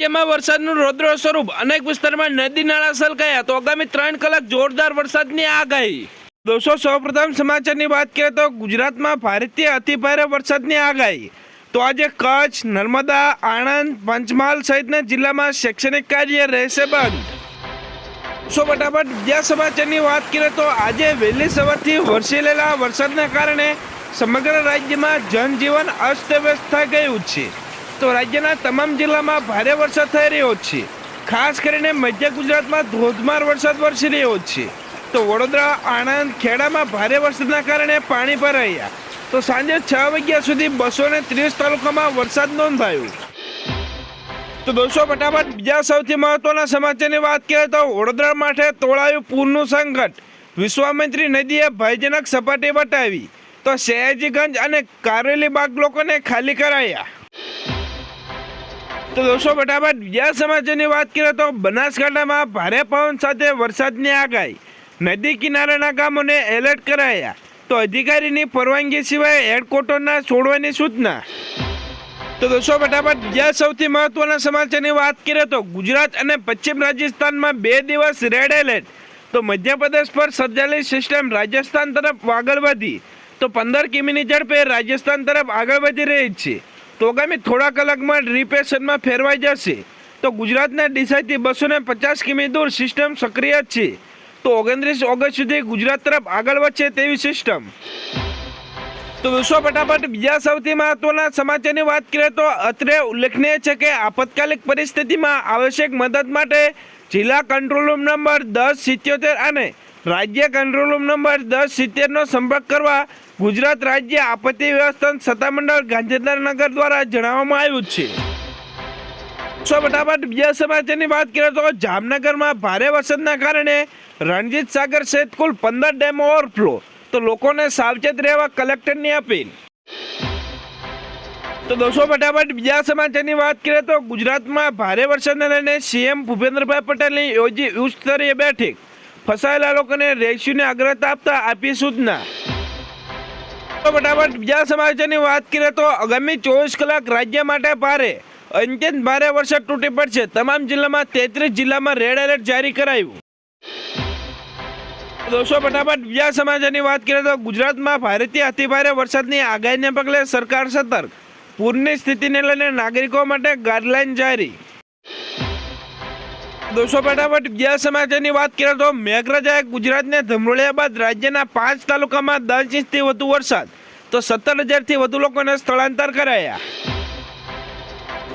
જેમાં વરસાદનું રૌદ્ર સ્વરૂપ અનેક વિસ્તારમાં નદી નાળા સલકાયા. તો આગામી ત્રણ કલાક જોરદાર વરસાદની આગાહી. દોસ્તો, સૌપ્રથમ સમાચારની વાત કરીએ તો ગુજરાતમાં ભારેથી અતિભારે વરસાદની આગાહી. તો આજે કચ્છ, નર્મદા, આણંદ, પંચમહાલ સહિતના જિલ્લામાં શૈક્ષણિક કાર્ય રહેશે બંધ. સો ફટાફટ બીજા સમાચારની વાત કરીએ તો આજે વહેલી સવારથી વરસેલેલા વરસાદના કારણે સમગ્ર રાજ્યમાં જનજીવન અસ્તવ્યસ્ત થઈ ગયું છે. તો રાજ્યના તમામ જિલ્લામાં ભારે વરસાદ થઈ રહ્યો છે. ખાસ કરીને મધ્ય ગુજરાતમાં ધોધમાર વરસાદ વરસી રહ્યો છે. તો વડોદરા, આણંદ, ખેડામાં ભારે વરસાદના કારણે પાણી ભરાયા. તો સાંજે છ વાગ્યા સુધી બસો ને ત્રીસ તાલુકામાં વરસાદ નોંધાયો. તો દોસ્તો, ફટાફટ બીજા સૌથી મહત્વના સમાચારની વાત કરીએ તો વડોદરા માટે તોળાયું પૂરનું સંકટ. વિશ્વામિત્રી નદીએ ભયજનક સપાટી વટાવી. તો સયાજીગંજ અને કારેલી બાગ લોકોને ખાલી કરાયા. તો દોસ્તો, ફટાફટ બીજા સમાચારની વાત કરીએ તો બનાસકાંઠામાં ભારે પવન સાથે વરસાદની આગાહી. નદી કિનારાના ગામોને એલર્ટ કરાયા. તો અધિકારીની પરવાનગી સિવાય હેડક્વાર્ટરના છોડવાની સૂચના. તો દોસ્તો, ફટાફટ બીજા સૌથી મહત્વના સમાચારની વાત કરીએ તો ગુજરાત અને પશ્ચિમ રાજસ્થાનમાં બે દિવસ રેડ એલર્ટ. તો મધ્યપ્રદેશ પર સર્જાયેલી સિસ્ટમ રાજસ્થાન તરફ આગળ વધી. તો પંદર કિમીની ઝડપે રાજસ્થાન તરફ આગળ વધી રહી છે. તો આગામી થોડા કલાકમાં રિપેશનમાં ફેરવાઈ જશે. તો ગુજરાતના ડીસાઈથી બસો ને પચાસ કિમી દૂર સિસ્ટમ સક્રિય છે. તો ઓગણત્રીસ ઓગસ્ટ સુધી ગુજરાત તરફ આગળ વધશે તેવી સિસ્ટમ તો વિશ્વ ફટાફટ બીજા સૌથી મહત્વના સમાચારની વાત કરીએ તો અત્રે ઉલ્લેખનીય છે કે આપતકાલિક પરિસ્થિતિમાં આવશ્યક મદદ માટે જિલ્લા કંટ્રોલ રૂમ નંબર દસ સિત્યોતેર અને રાજ્ય કંટ્રોલ રૂમ નંબર દસ સિત્તેરનો સંપર્ક કરવા ગુજરાત રાજ્ય આપત્તિ વ્યવસ્થાપન સત્તામંડળ ગાંધીનગર દ્વારા જણાવવામાં આવ્યું છે. ફટાફટ બીજા સમાચારની વાત કરીએ તો જામનગરમાં ભારે વરસાદના કારણે રણજીત સાગર સહિત કુલ પંદર ડેમ ઓવરફ્લો. તો લોકોને સાવચેત રહેવા કલેક્ટરની અપીલ. તો દોસ્તો ફટાફટ બીજા સમાચારની વાત કરીએ તો ગુજરાતમાં ભારે વરસાદને લઈને સીએમ ભૂપેન્દ્રભાઈ પટેલની યોજી ઉચ્ચ સ્તરીય બેઠક. ફસાયેલા લોકોને રેસ્ક્યુની અગ્રતા આપતા આપી સૂચના. ફટાફટ બીજા સમાચારની વાત કરીએ તો આગામી ચોવીસ કલાક રાજ્ય માટે ભારે, અત્યંત ભારે વરસાદ તૂટી પડશે. તમામ જિલ્લામાં તેત્રીસ જિલ્લામાં રેડ એલર્ટ જારી કરાયું. દોસ્તો, ફટાફટ બીજા સમાચારની વાત કરીએ તો ગુજરાતમાં ભારેથી અતિભારે વરસાદની આગાહીને પગલે સરકાર સતર્ક. પૂરની સ્થિતિને લઈને નાગરિકો માટે ગાઈડલાઈન જારી. દોસ્તો, ફટાફટ બીજા સમાચારની વાત કરીએ તો મેઘરાજાએ ગુજરાતને ધમરોળ્યા બાદ રાજ્યના પાંચ તાલુકામાં દસ ઇંચથી વધુ વરસાદ તો સત્તર હજારથી વધુ લોકોને સ્થળાંતર કરાયા.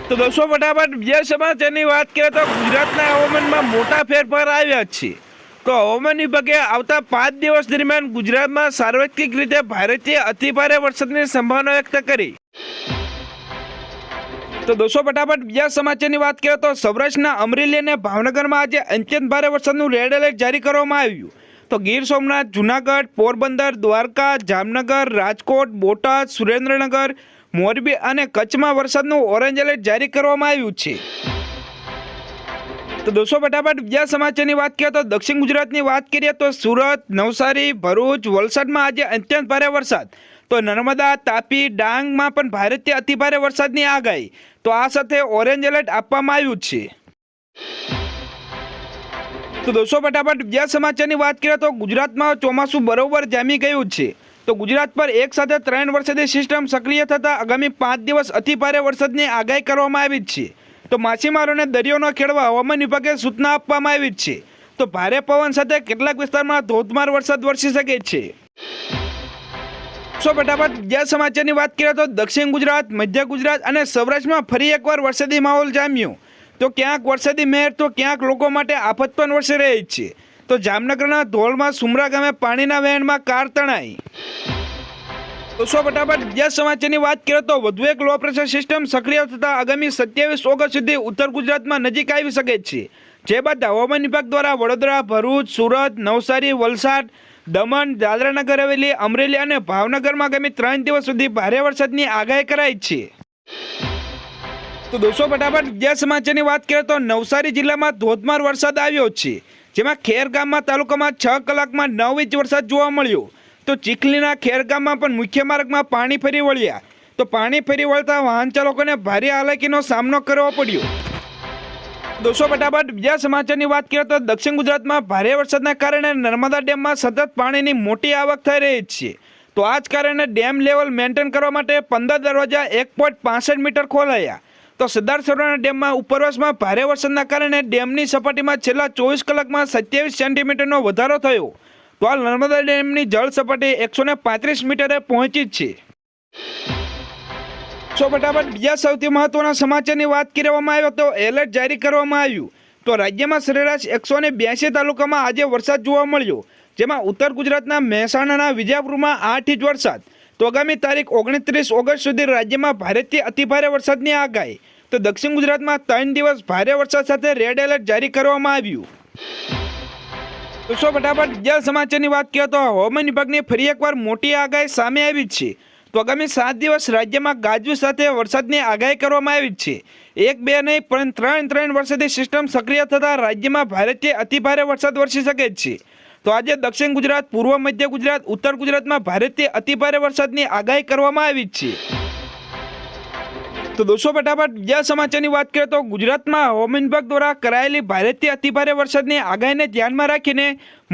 તો દોસ્તો, ફટાફટ બીજા સમાચારની વાત કરીએ તો ગુજરાતના હવામાનમાં મોટા ફેરફાર આવ્યા છે. તો હવામાન વિભાગે આવતા પાંચ દિવસ દરમિયાન ગુજરાતમાં સાર્વત્રિક રીતે ભારેથી અતિભારે વરસાદની સંભાવના વ્યક્ત કરી. તો દોસ્તો ફટાફટ બીજા સમાચારની વાત કરીએ તો સૌરાષ્ટ્રના અમરેલી અને ભાવનગરમાં આજે અત્યંત ભારે વરસાદનું રેડ એલર્ટ જારી કરવામાં આવ્યું. તો ગીર સોમનાથ, જુનાગઢ, પોરબંદર, દ્વારકા, જામનગર, રાજકોટ, બોટાદ, સુરેન્દ્રનગર, મોરબી અને કચ્છમાં વરસાદનું ઓરેન્જ એલર્ટ જારી કરવામાં આવ્યું છે. તો દોસ્તો ફટાફટ બીજા સમાચારની વાત કરીએ તો દક્ષિણ ગુજરાતની વાત કરીએ તો સુરત, નવસારી, ભરૂચ વલસાડમાં આજે અત્યંત ભારે વરસાદ. તો નર્મદા, તાપી, ડાંગમાં પણ ભારેથી અતિભારે વરસાદની આગાહી તો આ સાથે ઓરેન્જ એલર્ટ આપવામાં આવ્યું છે. તો દોસ્તો, ફટાફટ બીજા સમાચારની વાત કરીએ તો ગુજરાતમાં ચોમાસું બરોબર જામી ગયું છે. તો ગુજરાત પર એક સાથે ત્રણ વરસાદી સિસ્ટમ સક્રિય થતાં આગામી પાંચ દિવસ અતિભારે વરસાદની આગાહી કરવામાં આવી છે. તો માછીમારોને દરિયો ન ખેડવા હવામાન વિભાગે સૂચના આપવામાં આવી છે. તો ભારે પવન સાથે કેટલાક વિસ્તારમાં ધોધમાર વરસાદ વરસી શકે છે. સો ફટાફટ બીજા સમાચારની વાત કરીએ તો દક્ષિણ ગુજરાત, મધ્ય ગુજરાત અને સૌરાષ્ટ્રમાં ફરી એકવાર વરસાદી માહોલ જામ્યો. તો ક્યાંક વરસાદી મહેર, તો ક્યાંક લોકો માટે આફત પણ વરસી રહી છે. તો જામનગરના ધોળમાં સુમરા ગામે પાણીના વહેણમાં કાર તણાઈ. દોસ્તો ફટાફટ બીજા સમાચારની વાત કરીએ તો વધુ એક લો પ્રેશર સિસ્ટમ સક્રિય થતાં આગામી સત્યાવીસ ઓગસ્ટ સુધી ઉત્તર ગુજરાતમાં નજીક આવી શકે છે. જે બાદ હવામાન વિભાગ દ્વારા વડોદરા, ભરૂચ, સુરત, નવસારી, વલસાડ દમણ, દાદરાનગર હવેલી, અમરેલી અને ભાવનગરમાં આગામી ત્રણ દિવસ સુધી ભારે વરસાદની આગાહી કરાઈ છે. તો દોસ્તો, ફટાફટ બીજા સમાચારની વાત કરીએ તો નવસારી જિલ્લામાં ધોધમાર વરસાદ આવ્યો છે, જેમાં ખેર ગામમાં તાલુકામાં છ કલાકમાં નવ ઇંચ વરસાદ જોવા મળ્યો. તો ચીખલીના ખેર ગામમાં પણ મુખ્ય માર્ગમાં પાણી ફરી વળ્યા. તો પાણી ફરી વળતા વાહન ચાલકોને ભારે હાલાકીનો સામનો કરવો પડ્યો. દોસ્તો, ફટાફટ બીજા સમાચારની વાત કરીએ તો દક્ષિણ ગુજરાતમાં ભારે વરસાદના કારણે નર્મદા ડેમમાં સતત પાણીની મોટી આવક થઈ રહી છે. તો આ જ કારણે ડેમ લેવલ મેન્ટેન કરવા માટે પંદર દરવાજા એક પોઈન્ટ મીટર ખોલાયા. તો સરદાર સરોવર ડેમમાં ઉપરવાસમાં ભારે વરસાદના કારણે ડેમની સપાટીમાં છેલ્લા ચોવીસ કલાકમાં સત્યાવીસ સેન્ટીમીટરનો વધારો થયો. તો આ નર્મદા ડેમની જળ સપાટી એકસો મીટરે પહોંચી જ છે ફટાફટ. બીજા સૌથી મહત્વના સમાચારની વાત કરવામાં આવ્યો તો એલર્ટ જારી કરવામાં આવ્યું. તો રાજ્યમાં સરેરાશ એકસો ને બ્યાસી તાલુકામાં આજે વરસાદ જોવા મળ્યો, જેમાં ઉત્તર ગુજરાતના મહેસાણાના વિજાપુરમાં આઠ ઇંચ વરસાદ. તો આગામી તારીખ ઓગણત્રીસ ઓગસ્ટ સુધી રાજ્યમાં ભારેથી અતિભારે વરસાદની આગાહી. તો દક્ષિણ ગુજરાતમાં ત્રણ દિવસ ભારે વરસાદ સાથે રેડ એલર્ટ જારી કરવામાં આવ્યું. તો ફટાફટ, બીજા સમાચારની વાત કરીએ તો હવામાન વિભાગની ફરી એકવાર મોટી આગાહી સામે આવી છે. તો આગામી સાત દિવસ રાજ્યમાં ગાજુ સાથે વરસાદની આગાહી કરવામાં આવી છે. એક, બે નહીં, પણ ત્રણ ત્રણ વર્ષથી સિસ્ટમ સક્રિય થતાં રાજ્યમાં ભારેથી અતિભારે વરસાદ વરસી શકે છે. તો આજે દક્ષિણ ગુજરાત, પૂર્વ મધ્ય ગુજરાત, ઉત્તર ગુજરાતમાં ભારેથી અતિભારે વરસાદની આગાહી કરવામાં આવી છે. તો દોસ્તો ફટાફટ, બીજા સમાચારની વાત કરીએ તો ગુજરાતમાં હવામાન વિભાગ દ્વારા કરાયેલી ભારેથી અતિભારે વરસાદની આગાહીને ધ્યાનમાં રાખીને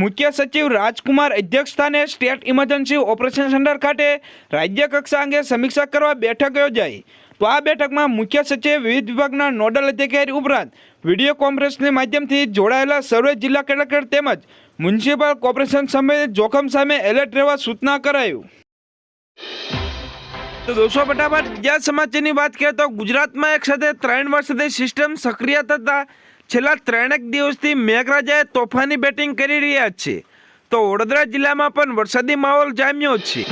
મુખ્ય સચિવ રાજકુમાર અધ્યક્ષ સ્ટેટ ઇમરજન્સી ઓપરેશન સેન્ટર ખાતે રાજ્ય કક્ષા અંગે સમીક્ષા કરવા બેઠક યોજાઈ. તો આ બેઠકમાં મુખ્ય સચિવ વિવિધ વિભાગના નોડલ અધિકારી ઉપરાંત વીડિયો કોન્ફરન્સની માધ્યમથી જોડાયેલા સર્વે જિલ્લા કલેક્ટર તેમજ મ્યુનિસિપલ કોર્પોરેશન સંબંધિત જોખમ સામે એલર્ટ રહેવા સૂચના કરાયું. તો દોસ્તો ફટાફટ બીજા સમાચારની વાત કરીએ તો ગુજરાતમાં એક સાથે ત્રણ વર્ષથી સિસ્ટમ સક્રિય થતા છેલ્લા ત્રણેક દિવસથી મેઘરાજાએ તોફાની બેટિંગ કરી રહ્યા છે. તો વડોદરા જિલ્લામાં પણ વરસાદી માહોલ જામ્યો છે.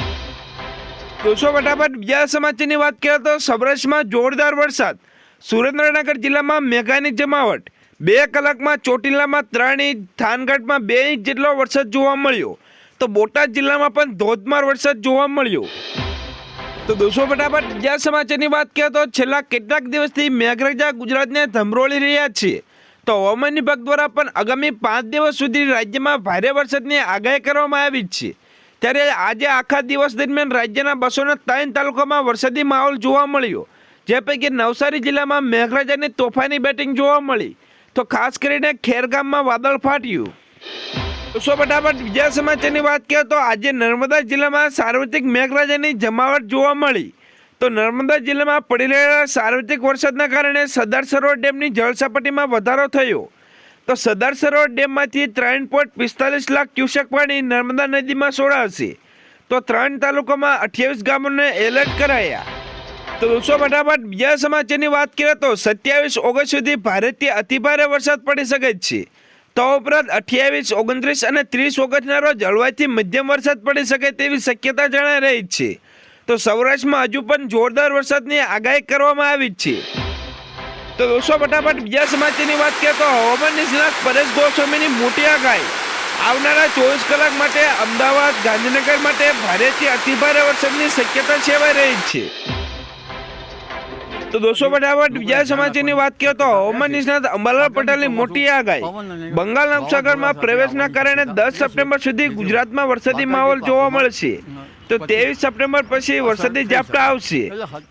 દોસ્તો ફટાફટ બીજા સમાચારની વાત કરીએ તો સૌરાષ્ટ્રમાં જોરદાર વરસાદ. સુરેન્દ્રનગર જિલ્લામાં મેઘાની જમાવટ. બે કલાકમાં ચોટીલામાં ત્રણ ઇંચ, થાનગઢમાં બે ઇંચ જેટલો વરસાદ જોવા મળ્યો. તો બોટાદ જિલ્લામાં પણ ધોધમાર વરસાદ જોવા મળ્યો. તો દોસ્તો ફટાફટ બીજા સમાચારની વાત કરીએ તો છેલ્લા કેટલાક દિવસથી મેઘરાજા ગુજરાતને ધમરોળી રહ્યા છે. તો હવામાન વિભાગ દ્વારા પણ આગામી પાંચ દિવસ સુધી રાજ્યમાં ભારે વરસાદની આગાહી કરવામાં આવી છે. ત્યારે આજે આખા દિવસ દરમિયાન રાજ્યના બસોના ત્રણ તાલુકામાં વરસાદી માહોલ જોવા મળ્યો. જે પૈકી નવસારી જિલ્લામાં મેઘરાજાની તોફાની બેટિંગ જોવા મળી. તો ખાસ કરીને ખેરગામમાં વાદળ ફાટ્યું. દોસ્તો ફટાફટ બીજા સમાચારની વાત કરીએ તો આજે નર્મદા જિલ્લામાં સાર્વત્રિક મેઘરાજાની જમાવટ જોવા મળી. તો નર્મદા જિલ્લામાં પડી રહેલા સાર્વત્રિક વરસાદના કારણે સરદાર સરોવર ડેમની જળસપાટીમાં વધારો થયો. તો સરદાર સરોવર ડેમમાંથી ત્રણ પોઈન્ટ પિસ્તાલીસ લાખ ક્યુસેક પાણી નર્મદા નદીમાં છોડાશે તો ત્રણ તાલુકામાં અઠ્યાવીસ ગામોને એલર્ટ કરાયા. તો દોસ્તો ફટાફટ બીજા સમાચારની વાત કરીએ તો સત્યાવીસ ઓગસ્ટ સુધી ભારતીય અતિભારે વરસાદ પડી શકે છે. તો ઉપરાંત અઠ્યાવીસ, ઓગણત્રીસ અને ત્રીસ ઓગસ્ટના રોજ હળવાથી મધ્યમ વરસાદ પડી શકે તેવી શક્યતા જણાઈ રહી છે. તો સૌરાષ્ટ્રમાં હજુ પણ જોરદાર વરસાદની આગાહી કરવામાં આવી છે. તો દોસ્તો, ફટાફટ બીજા સમાચારની વાત કરીએ તો હવામાન નિષ્ણાત પરેશ ગોસ્વામીની મોટી આગાહી. આવનારા ચોવીસ કલાક માટે અમદાવાદ, ગાંધીનગર માટે ભારેથી અતિભારે વરસાદની શક્યતા સેવાઈ રહી છે. તો દોસ્તો ફટાફટ બીજા સમાચારની વાત કરીએ તો. હવામાન નિષ્ણાત અંબાલાલ પટેલની મોટી આગાહી બંગાળ ઉપસાગરમાં પ્રવેશના કારણે દસ સપ્ટેમ્બર સુધી ગુજરાતમાં વરસાદી માહોલ જોવા મળશે. તો ત્રેવીસ સપ્ટેમ્બર પછી વરસાદી ઝાપટા આવશે.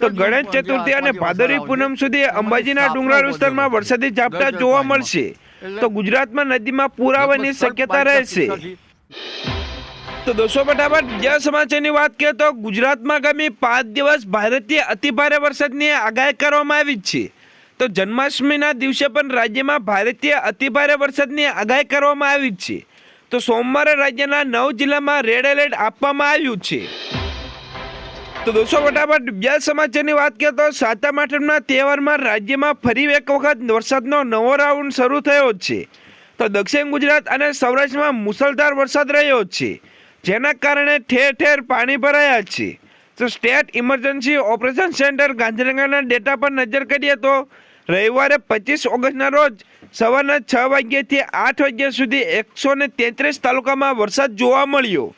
તો ગણેશ ચતુર્થી અને ભાદરવી પૂનમ સુધી અંબાજીના ડુંગરાળ વિસ્તારમાં વરસાદી ઝાપટા જોવા મળશે. તો ગુજરાતમાં નદીમાં પૂર આવવાની શક્યતા રહેશે. તો દોસ્તો ફટાફટ બીજા સમાચારની વાત કરીએ તો ગુજરાતમાં આગામી પાંચ દિવસ ભારતીય અતિભારે વરસાદની આગાહી કરવામાં આવી છે. તો જન્માષ્ટમીના દિવસે પણ રાજ્યમાં ભારતીય અતિભારે વરસાદની આગાહી કરવામાં આવી છે. તો સોમવારે રાજ્યના નવ જિલ્લામાં રેડ એલર્ટ આપવામાં આવ્યું છે. તો દોસ્તો ફટાફટ બીજા સમાચારની વાત કરીએ તો સાતમ આઠમના તહેવારમાં રાજ્યમાં ફરી એક વખત વરસાદનો નવો રાઉન્ડ શરૂ થયો છે. તો દક્ષિણ ગુજરાત અને સૌરાષ્ટ્રમાં મુસળધાર વરસાદ રહ્યો છે. જેના કારણે ઠેર ઠેર પાણી ભરાયા છે. તો સ્ટેટ ઇમરજન્સી ઓપરેશન સેન્ટર ગાંધીનગરના ડેટા પર નજર કરીએ તો રવિવારે પચીસ ઓગસ્ટના રોજ સવારના છ વાગ્યાથી આઠ વાગ્યા સુધી એકસો તેત્રીસ તાલુકામાં વરસાદ જોવા મળ્યો.